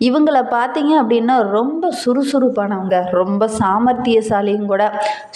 இவங்கள பார்த்தீங்க அப்படின்னா ரொம்ப சுறுசுறுப்பானவங்க ரொம்ப சாமர்த்தியசாலியும் கூட.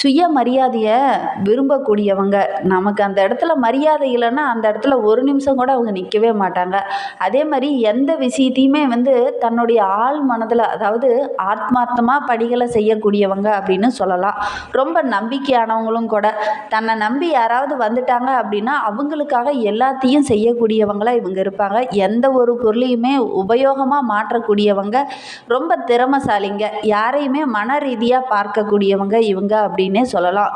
சுயமரியாதையை விரும்பக்கூடியவங்க. நமக்கு அந்த இடத்துல மரியாதை இல்லைன்னா அந்த இடத்துல ஒரு நிமிஷம் கூட அவங்க நிற்கவே மாட்டாங்க. அதே மாதிரி எந்த விஷயத்தையுமே வந்து தன்னுடைய ஆள் மனதில் அதாவது ஆத்மார்த்தமாக படிகளை செய்யக்கூடியவங்க அப்படின்னு சொல்லலாம். ரொம்ப நம்பிக்கையானவங்களும் கூட. தன்னை நம்பி யாராவது வந்துட்டாங்க அப்படின்னா அவங்களுக்காக எல்லாத்தையும் செய்யக்கூடியவங்களாக இவங்க இருப்பாங்க. எந்த ஒரு பொருளையுமே உபயோகமாக மாற்ற பார்க்கக்கூடியவங்க ரொம்ப திறமசாலிங்க. யாரையுமே மன ரீதியாக பார்க்கக்கூடியவங்க இவங்க அப்படின்னே சொல்லலாம்.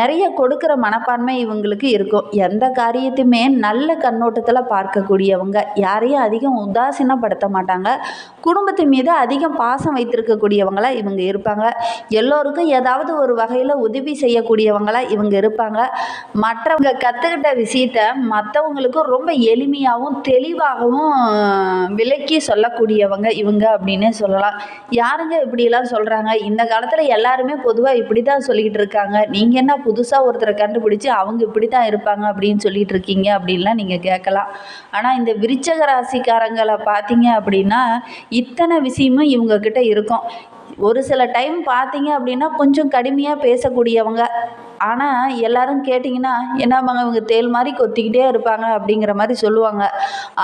நிறைய கொடுக்குற மனப்பான்மை இவங்களுக்கு இருக்கும். எந்த காரியத்தையுமே நல்ல கண்ணோட்டத்தில் பார்க்கக்கூடியவங்க. யாரையும் அதிகம் உதாசீனப்படுத்த மாட்டாங்க. குடும்பத்து மீது அதிகம் பாசம் வைத்திருக்கக்கூடியவங்களாக இவங்க இருப்பாங்க. எல்லோருக்கும் ஏதாவது ஒரு வகையில் உதவி செய்யக்கூடியவங்களாக இவங்க இருப்பாங்க. மற்றவங்க கற்றுக்கிட்ட விஷயத்த மற்றவங்களுக்கும் ரொம்ப எளிமையாகவும் தெளிவாகவும் விலக்கி சொல்லக்கூடிய சொல்லக்கூடியவங்க இவங்க அப்படின்னே சொல்லலாம். யாருங்க இப்படிலாம் சொல்கிறாங்க இந்த காலத்தில் எல்லாருமே பொதுவாக இப்படி தான் சொல்லிக்கிட்டு இருக்காங்க. நீங்கள் என்ன புதுசாக ஒருத்தரை கண்டுபிடிச்சி அவங்க இப்படி தான் இருப்பாங்க அப்படின்னு சொல்லிட்டு இருக்கீங்க அப்படின்லாம் நீங்கள் கேட்கலாம். ஆனால் இந்த விருச்சக ராசிக்காரங்களை பார்த்தீங்க அப்படின்னா இத்தனை விஷயமும் இவங்கக்கிட்ட இருக்கும். ஒரு சில டைம் பார்த்தீங்க அப்படின்னா கொஞ்சம் கடுமையாக பேசக்கூடியவங்க. ஆனால் எல்லாரும் கேட்டிங்கன்னா என்னம்மாங்க இவங்க தேல் மாதிரி கொத்திக்கிட்டே இருப்பாங்க அப்படிங்கிற மாதிரி சொல்லுவாங்க.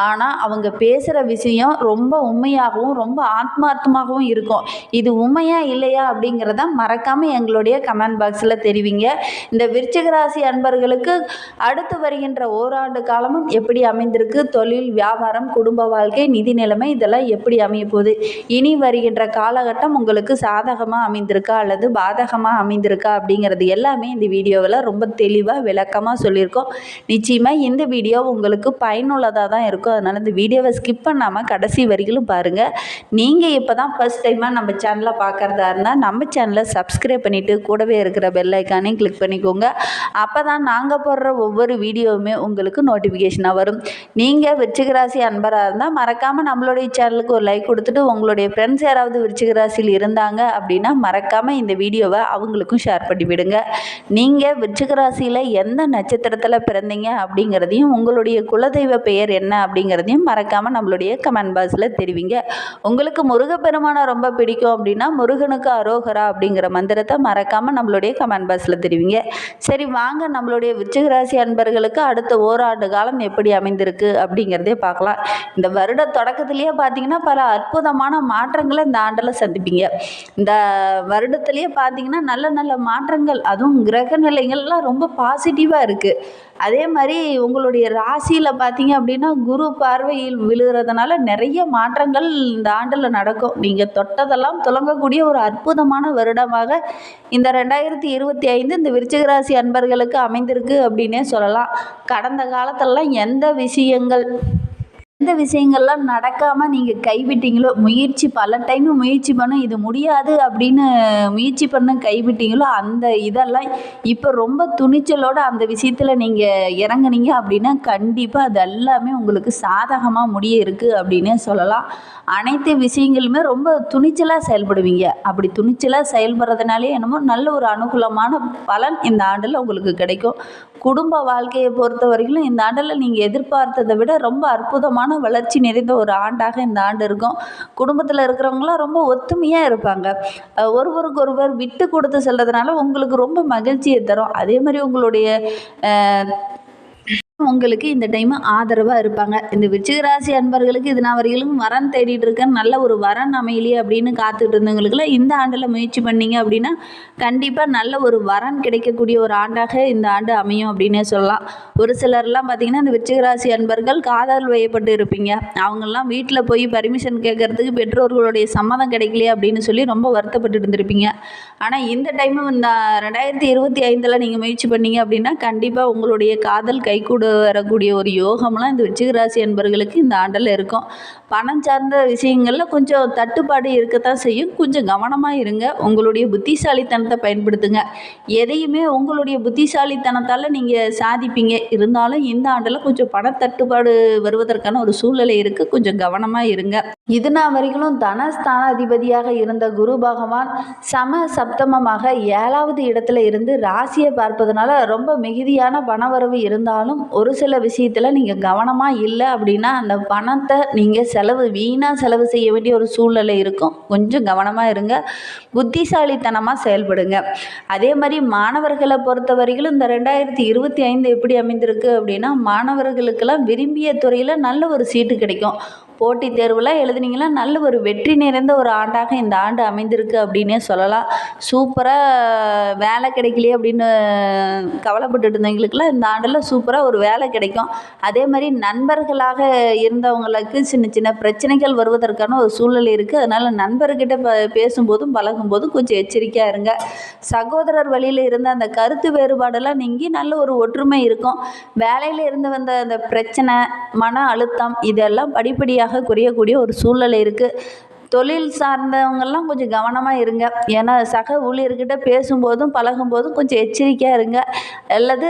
ஆனால் அவங்க பேசுகிற விஷயம் ரொம்ப உண்மையாகவும் ரொம்ப ஆத்மார்த்தமாகவும் இருக்கும். இது உண்மையா இல்லையா அப்படிங்கிறத மறக்காமல் எங்களுடைய கமெண்ட் பாக்ஸில் தெரிவிங்க. இந்த விருச்சிக ராசி அன்பர்களுக்கு அடுத்து வருகின்ற ஓராண்டு காலமும் எப்படி அமைந்திருக்கு? தொழில் வியாபாரம் குடும்ப வாழ்க்கை நிதி நிலைமை இதெல்லாம் எப்படி அமைய போகுது? இனி வருகின்ற காலகட்டம் உங்களுக்கு சாதகமாக அமைந்திருக்கா அல்லது பாதகமாக அமைந்திருக்கா அப்படிங்கிறது எல்லாமே இந்த வீடியோவில் ரொம்ப தெளிவாக விளக்கமாக சொல்லியிருக்கோம். நிச்சயமாக இந்த வீடியோ உங்களுக்கு பயனுள்ளதாக தான் இருக்கும். அதனால் இந்த வீடியோவை ஸ்கிப் பண்ணாமல் கடைசி வரிகளும் பாருங்கள் நீங்கள் இப்போ தான் ஃபஸ்ட் டைமாக நம்ம சேனலை பார்க்குறதா இருந்தால் நம்ம சேனலை சப்ஸ்கிரைப் பண்ணிவிட்டு கூடவே இருக்கிற பெல் ஐக்கானையும் கிளிக் பண்ணிக்கோங்க. அப்போ தான் நாங்கள் போடுற ஒவ்வொரு வீடியோவுமே உங்களுக்கு நோட்டிஃபிகேஷனாக வரும். நீங்கள் விருச்சிகராசி அன்பராக இருந்தால் மறக்காமல் நம்மளுடைய சேனலுக்கு ஒரு லைக் கொடுத்துட்டு உங்களுடைய ஃப்ரெண்ட்ஸ் யாராவது விருச்சிகராசியில் இருந்தாங்க அப்படின்னா மறக்காமல் இந்த வீடியோவை அவங்களுக்கும் ஷேர் பண்ணிவிடுங்க. நீங்கள் விருச்சிக ராசியில் எந்த நட்சத்திரத்தில் பிறந்தீங்க அப்படிங்கிறதையும் உங்களுடைய குலதெய்வ பெயர் என்ன அப்படிங்கிறதையும் மறக்காமல் நம்மளுடைய கமெண்ட் பாக்ஸில் தெரிவிங்க. உங்களுக்கு முருகப்பெருமானை ரொம்ப பிடிக்கும் அப்படின்னா முருகனுக்கு அரோகரா அப்படிங்கிற மந்திரத்தை மறக்காமல் நம்மளுடைய கமெண்ட் பாக்ஸில் தெரிவிங்க. சரி வாங்க நம்மளுடைய விருச்சிக ராசி அன்பர்களுக்கு அடுத்த ஓராண்டு காலம் எப்படி அமைந்திருக்கு அப்படிங்கிறதே பார்க்கலாம். இந்த வருட தொடக்கத்திலேயே பார்த்தீங்கன்னா பல அற்புதமான மாற்றங்களை இந்த ஆண்டில் சந்திப்பீங்க. இந்த வருடத்திலேயே பார்த்தீங்கன்னா நல்ல நல்ல மாற்றங்கள் அதுவும் கிரக கிரகநிலைகள்லாம் ரொம்ப பாசிட்டிவாக இருக்குது அதே மாதிரி உங்களுடைய ராசியில் பார்த்தீங்க அப்படின்னா குரு பார்வையில் விழுகிறதுனால நிறைய மாற்றங்கள் இந்த ஆண்டில் நடக்கும். நீங்கள் தொட்டதெல்லாம் துலங்கக்கூடிய ஒரு அற்புதமான வருடமாக இந்த ரெண்டாயிரத்தி இருபத்தி ஐந்து இந்த விருச்சிக ராசி அன்பர்களுக்கு அமைந்திருக்கு அப்படின்னே சொல்லலாம். கடந்த காலத்திலலாம் எந்த விஷயங்கள் எந்த விஷயங்கள்லாம் நடக்காமல் நீங்கள் கைவிட்டீங்களோ முயற்சி பல டைம் முயற்சி பண்ண இது முடியாது அப்படின்னு முயற்சி பண்ண கைவிட்டீங்களோ அந்த இதெல்லாம் இப்போ ரொம்ப துணிச்சலோட அந்த விஷயத்தில் நீங்கள் இறங்குனீங்க அப்படின்னா கண்டிப்பாக அது எல்லாமே உங்களுக்கு சாதகமாக முடிய இருக்குது அப்படின்னே சொல்லலாம். அனைத்து விஷயங்களுமே ரொம்ப துணிச்சலாக செயல்படுவீங்க. அப்படி துணிச்சலாக செயல்படுறதுனாலே என்னமோ நல்ல ஒரு அனுகூலமான பலன் இந்த ஆண்டில் உங்களுக்கு கிடைக்கும். குடும்ப வாழ்க்கையை பொறுத்த வரைக்கும் இந்த ஆண்டில் நீங்கள் எதிர்பார்த்ததை விட ரொம்ப அற்புதமான வளர்ச்சி நிறைந்த ஒரு ஆண்டாக இந்த ஆண்டு இருக்கும். குடும்பத்தில் இருக்கிறவங்களாம் ரொம்ப ஒத்துமையாக இருப்பாங்க. ஒருவருக்கு ஒருவர் விட்டு கொடுத்து செல்றதுனால உங்களுக்கு ரொம்ப மகிழ்ச்சியை தரும். அதே மாதிரி உங்களுடைய உங்களுக்கு இந்த டைம் ஆதரவாக இருப்பாங்க. இந்த விருச்சிகராசி அன்பர்களுக்கு இது நான் வரையிலும் வரன் தேடிட்டு இருக்கேன். நல்ல ஒரு வரன் அமையலையே அப்படின்னு காத்துட்டு இருந்தவங்களுக்குலாம் இந்த ஆண்டில் முயற்சி பண்ணீங்க அப்படின்னா கண்டிப்பாக நல்ல ஒரு வரன் கிடைக்கக்கூடிய ஒரு ஆண்டாக இந்த ஆண்டு அமையும் அப்படின்னே சொல்லலாம். ஒரு சிலர்லாம் பார்த்தீங்கன்னா இந்த விருச்சிகராசி அன்பர்கள் காதல் வயப்பட்டு இருப்பீங்க. அவங்கெல்லாம் வீட்டில் போய் பர்மிஷன் கேட்கறதுக்கு பெற்றோர்களுடைய சம்மதம் கிடைக்கலையே அப்படின்னு சொல்லி ரொம்ப வருத்தப்பட்டு இருந்திருப்பீங்க. ஆனால் இந்த டைமு இந்த ரெண்டாயிரத்தி இருபத்தி ஐந்தில் நீங்கள் முயற்சி பண்ணீங்க அப்படின்னா கண்டிப்பாக உங்களுடைய காதல் கொண்டு வரக்கூடிய ஒரு யோகம்லாம் இந்த விச்சிகராசி ராசி இந்த ஆண்டில் இருக்கும். பணம் சார்ந்த விஷயங்களில் கொஞ்சம் தட்டுப்பாடு இருக்கத்தான் செய்யும். கொஞ்சம் கவனமாக இருங்க. உங்களுடைய புத்திசாலித்தனத்தை பயன்படுத்துங்க. எதையுமே உங்களுடைய புத்திசாலித்தனத்தால் நீங்கள் சாதிப்பீங்க. இருந்தாலும் இந்த ஆண்டில் கொஞ்சம் பணத்தட்டுப்பாடு வருவதற்கான ஒரு சூழ்நிலை இருக்குது கொஞ்சம் கவனமாக இருங்க. இது வரைகளும் வரைக்கும் தனஸ்தானாதிபதியாக இருந்த குரு பகவான் சம சப்தமமாக ஏழாவது இடத்துல இருந்து ராசியை பார்ப்பதனால ரொம்ப மிகுதியான பணவரவு இருந்தாலும் ஒரு சில விஷயத்தில் நீங்கள் கவனமாக இல்லை அப்படின்னா அந்த பணத்தை நீங்கள் செலவு வீணாக செலவு செய்ய வேண்டிய ஒரு சூழ்நிலை இருக்கும். கொஞ்சம் கவனமாக இருங்க. புத்திசாலித்தனமாக செயல்படுங்க. அதே மாதிரி மாணவர்களை பொறுத்த வரையிலும் இந்த ரெண்டாயிரத்தி இருபத்தி ஐந்து எப்படி அமைந்திருக்கு அப்படின்னா மாணவர்களுக்கெல்லாம் விரும்பிய துறையில் நல்ல ஒரு சீட்டு கிடைக்கும். போட்டித் தேர்வுலாம் எழுதுனீங்கன்னா நல்ல ஒரு வெற்றி நிறைந்த ஒரு ஆண்டாக இந்த ஆண்டு அமைந்திருக்கு அப்படின்னே சொல்லலாம். சூப்பராக வேலை கிடைக்கலையே அப்படின்னு கவலைப்பட்டுட்டு இருந்தவங்களுக்குலாம் இந்த ஆண்டில் சூப்பராக ஒரு வேலை கிடைக்கும். அதே மாதிரி நண்பர்களாக இருந்தவங்களுக்கு சின்ன சின்ன பிரச்சனைகள் வருவதற்கான ஒரு சூழ்நிலை இருக்குது அதனால் நண்பர்கிட்ட ப பேசும்போதும் பழகும்போதும் கொஞ்சம் எச்சரிக்கையாக இருங்க. சகோதரர் வழியில் இருந்த அந்த கருத்து வேறுபாடெல்லாம் நீங்கி நல்ல ஒரு ஒற்றுமை இருக்கும். வேலையில் இருந்து வந்த அந்த பிரச்சனை மன அழுத்தம் இதெல்லாம் படிப்படியாக குறையக்கூடிய ஒரு சூழ்நிலை இருக்குது தொழில் சார்ந்தவங்கெல்லாம் கொஞ்சம் கவனமாக இருங்க. ஏன்னா சக ஊழியர்கிட்ட பேசும்போதும் பழகும்போதும் கொஞ்சம் எச்சரிக்கையாக இருங்க. அல்லது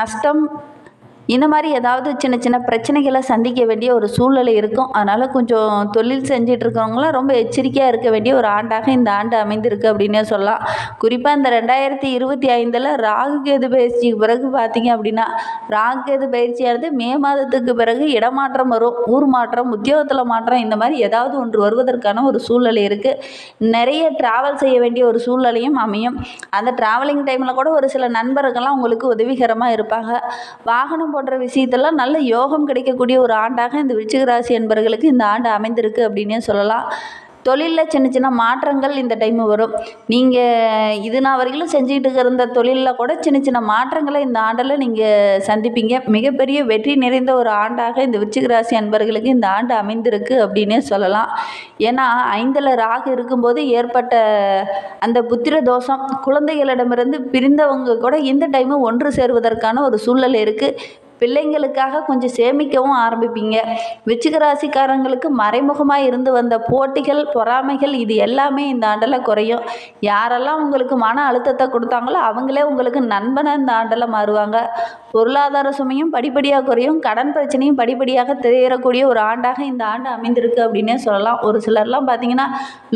நஷ்டம் இந்த மாதிரி ஏதாவது சின்ன சின்ன பிரச்சனைகளை சந்திக்க வேண்டிய ஒரு சூழ்நிலை இருக்கும். அதனால் கொஞ்சம் தொழில் செஞ்சுட்டு இருக்கவங்களாம் ரொம்ப எச்சரிக்கையாக இருக்க வேண்டிய ஒரு ஆண்டாக இந்த ஆண்டு அமைந்திருக்கு அப்படின்னே சொல்லலாம். குறிப்பாக இந்த ரெண்டாயிரத்தி இருபத்தி ஐந்தில் ராகு கேது பயிற்சிக்கு பிறகு பார்த்தீங்க அப்படின்னா ராகு கேது பயிற்சியானது மே மாதத்துக்கு பிறகு இடமாற்றம் வரும். ஊர் மாற்றம் உத்தியோகத்தில் மாற்றம் இந்த மாதிரி ஏதாவது ஒன்று வருவதற்கான ஒரு சூழ்நிலை இருக்குது நிறைய ட்ராவல் செய்ய வேண்டிய ஒரு சூழ்நிலையும் அமையும். அந்த ட்ராவலிங் டைமில் கூட ஒரு சில நண்பர்கள்லாம் உங்களுக்கு உதவிகரமாக இருப்பாங்க. வாகனம் போன்ற விஷயத்தெல்லாம் நல்ல யோகம் கிடைக்கக்கூடிய ஒரு ஆண்டாக இந்த விருச்சிக ராசி என்பவர்களுக்கு இந்த ஆண்டு அமைந்திருக்கு அப்படின்னே சொல்லலாம். தொழிலில் சின்ன சின்ன மாற்றங்கள் இந்த டைம் வரும். நீங்கள் இது நான் வரையிலும் செஞ்சுக்கிட்டு இருந்த தொழிலில் கூட சின்ன சின்ன மாற்றங்களை இந்த ஆண்டில் நீங்கள் சந்திப்பீங்க. மிகப்பெரிய வெற்றி நிறைந்த ஒரு ஆண்டாக இந்த விருச்சிக ராசி அன்பர்களுக்கு இந்த ஆண்டு அமைந்திருக்கு அப்படின்னே சொல்லலாம். ஏன்னா ஐந்தில் ராகு இருக்கும்போது ஏற்பட்ட அந்த புத்திர தோஷம் குழந்தைகளிடமிருந்து பிரிந்தவங்க கூட இந்த டைமு ஒன்று சேருவதற்கான ஒரு சூழல் இருக்குது பிள்ளைங்களுக்காக கொஞ்சம் சேமிக்கவும் ஆரம்பிப்பீங்க. விருச்சிக ராசிக்காரங்களுக்கு மறைமுகமாக இருந்து வந்த போட்டிகள் பொறாமைகள் இது எல்லாமே இந்த ஆண்டில் குறையும். யாரெல்லாம் உங்களுக்கு மன அழுத்தத்தை கொடுத்தாங்களோ அவங்களே உங்களுக்கு நண்பனை இந்த ஆண்டில் மாறுவாங்க. பொருளாதார சுமையும் படிப்படியாக குறையும். கடன் பிரச்சனையும் படிப்படியாக தெரியக்கூடிய ஒரு ஆண்டாக இந்த ஆண்டு அமைந்திருக்கு அப்படின்னே சொல்லலாம். ஒரு சிலர்லாம் பார்த்தீங்கன்னா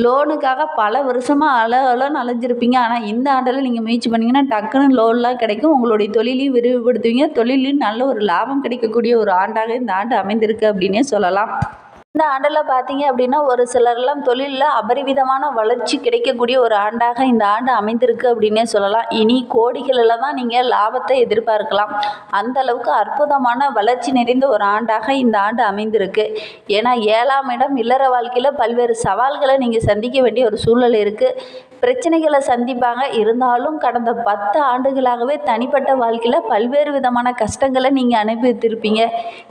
லோனுக்காக பல வருஷமாக அல அலன்னு அலைஞ்சிருப்பீங்க. ஆனால் இந்த ஆண்டில் நீங்கள் முயற்சி பண்ணிங்கன்னா டக்குன்னு லோன்லாம் கிடைக்கும். உங்களுடைய தொழிலையும் விரிவுபடுத்துவீங்க. தொழிலையும் நல்ல ஒரு லாபம் கிடைக்கக்கூடிய ஒரு ஆண்டாக இந்த ஆண்டு அமைந்திருக்கு அப்படின்னே சொல்லலாம். இந்த ஆண்டில் பார்த்தீங்க அப்படின்னா ஒரு சிலர்லாம் தொழிலில் அபரிவிதமான வளர்ச்சி கிடைக்கக்கூடிய ஒரு ஆண்டாக இந்த ஆண்டு அமைந்திருக்கு அப்படின்னே சொல்லலாம். இனி கோடிகளில் தான் நீங்கள் லாபத்தை எதிர்பார்க்கலாம். அந்த அளவுக்கு அற்புதமான வளர்ச்சி நிறைந்த ஒரு ஆண்டாக இந்த ஆண்டு அமைந்திருக்கு. ஏன்னா ஏழாம் இடம் இல்லற வாழ்க்கையில் பல்வேறு சவால்களை நீங்கள் சந்திக்க வேண்டிய ஒரு சூழ்நிலை இருக்குது பிரச்சனைகளை சந்திப்பாங்க. இருந்தாலும் கடந்த பத்து ஆண்டுகளாகவே தனிப்பட்ட வாழ்க்கையில் பல்வேறு விதமான கஷ்டங்களை நீங்கள் அனுபவித்திருப்பீங்க.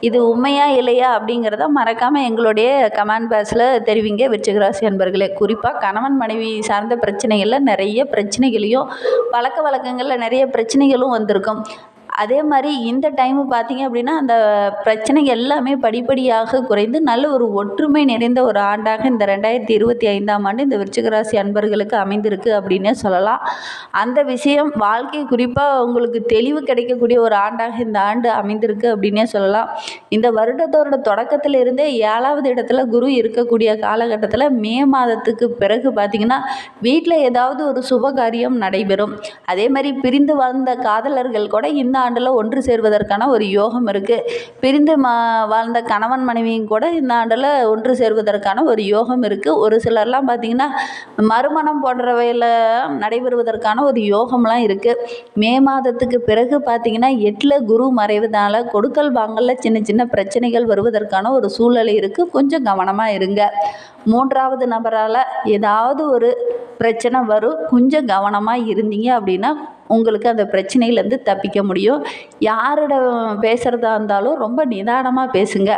இது உண்மையா இல்லையா அப்படிங்கிறத மறக்காமல் உங்களுடைய கமெண்ட் பாக்ஸில் தெரிவிங்க. விருச்சிகராசி அன்பர்களே குறிப்பாக கணவன் மனைவி சார்ந்த பிரச்சனைகளில் நிறைய பிரச்சனைகளையும் பழக்க வழக்கங்களில் நிறைய பிரச்சனைகளும் வந்திருக்கும். அதே மாதிரி இந்த டைமு பார்த்திங்க அப்படின்னா அந்த பிரச்சனை எல்லாமே படிப்படியாக குறைந்து நல்ல ஒரு ஒற்றுமை நிறைந்த ஒரு ஆண்டாக இந்த ரெண்டாயிரத்தி இருபத்தி ஐந்தாம் ஆண்டு இந்த விருச்சிகராசி அன்பர்களுக்கு அமைந்திருக்கு அப்படின்னே சொல்லலாம். அந்த விஷயம் வாழ்க்கை குறிப்பாக உங்களுக்கு தெளிவு கிடைக்கக்கூடிய ஒரு ஆண்டாக இந்த ஆண்டு அமைந்திருக்கு அப்படின்னே சொல்லலாம். இந்த வருடத்தோட தொடக்கத்திலிருந்தே ஏழாவது இடத்துல குரு இருக்கக்கூடிய காலகட்டத்தில் மே மாதத்துக்கு பிறகு பார்த்திங்கன்னா வீட்டில் ஏதாவது ஒரு சுப காரியம் நடைபெறும். அதே மாதிரி பிரிந்து வாழ்ந்த காதலர்கள் கூட இந்த ஆண்டில் ஒன்று சேர்வதற்கான ஒரு யோகம் இருக்குது பிரிந்து மா வாழ்ந்த கணவன் மனைவியும் கூட இந்த ஆண்டில் ஒன்று சேர்வதற்கான ஒரு யோகம் இருக்குது ஒரு சிலர்லாம் பார்த்திங்கன்னா மறுமணம் போன்றவையில் நடைபெறுவதற்கான ஒரு யோகம்லாம் இருக்குது மே மாதத்துக்கு பிறகு பார்த்திங்கன்னா எட்டில் குரு மறைவதனால கொடுக்கல் வாங்கலில் சின்ன சின்ன பிரச்சனைகள் வருவதற்கான ஒரு சூழ்நிலை இருக்குது கொஞ்சம் கவனமாக இருங்க. மூன்றாவது நபரால் ஏதாவது ஒரு பிரச்சனை வரும். கொஞ்சம் கவனமாக இருந்தீங்க அப்படின்னா உங்களுக்கு அந்த பிரச்சனையிலேருந்து தப்பிக்க முடியும். யாரோட பேசுகிறதா இருந்தாலும் ரொம்ப நிதானமாக பேசுங்க.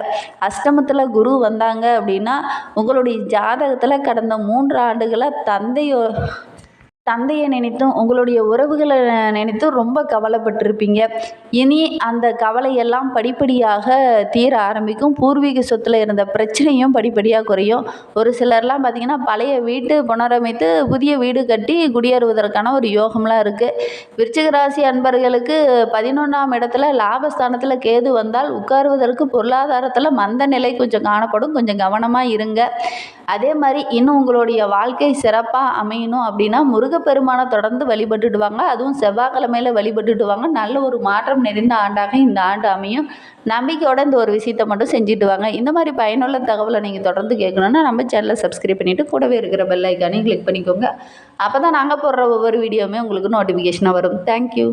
அஷ்டமத்தில் குரு வந்தாங்க அப்படின்னா உங்களுடைய ஜாதகத்தில் கடந்த மூன்று ஆண்டுகளாக தந்தையோ தந்தையை நினைத்தும் உங்களுடைய உறவுகளை நினைத்தும் ரொம்ப கவலைப்பட்டிருப்பீங்க. இனி அந்த கவலையெல்லாம் படிப்படியாக தீர ஆரம்பிக்கும். பூர்வீக சொத்தில் இருந்த பிரச்சனையும் படிப்படியாக குறையும். ஒரு சிலர்லாம் பார்த்திங்கன்னா பழைய வீட்டு புனரமைத்து புதிய வீடு கட்டி குடியேறுவதற்கான ஒரு யோகம்லாம் இருக்குது விருச்சிகராசி அன்பர்களுக்கு பதினொன்றாம் இடத்துல லாபஸ்தானத்தில் கேது வந்தால் உட்காருவதற்கு பொருளாதாரத்தில் மந்த நிலை கொஞ்சம் காணப்படும். கொஞ்சம் கவனமாக இருங்க. அதே மாதிரி இன்னும் உங்களுடைய வாழ்க்கை சிறப்பாக அமையணும் அப்படின்னா முருக முருகப்பெருமானை தொடர்ந்து வழிபட்டுடுவாங்க. அதுவும் செவ்வாய்க்கிழமையில வழிபட்டுடுவாங்க. நல்ல ஒரு மாற்றம் நிறைந்த ஆண்டாக இந்த ஆண்டு அமையும். நம்பிக்கையோட இந்த ஒரு விஷயத்தை மட்டும் செஞ்சுட்டு வாங்க இந்த மாதிரி பயனுள்ள தகவலை நீங்கள் தொடர்ந்து கேட்கணுன்னா நம்ம சேனலை சப்ஸ்கிரைப் பண்ணிவிட்டு கூடவே இருக்கிற பெல் ஐக்கானையும் கிளிக் பண்ணிக்கோங்க. அப்போ தான் நாங்கள் போடுற ஒவ்வொரு வீடியோவுமே உங்களுக்கு நோட்டிஃபிகேஷனாக வரும். தேங்க்யூ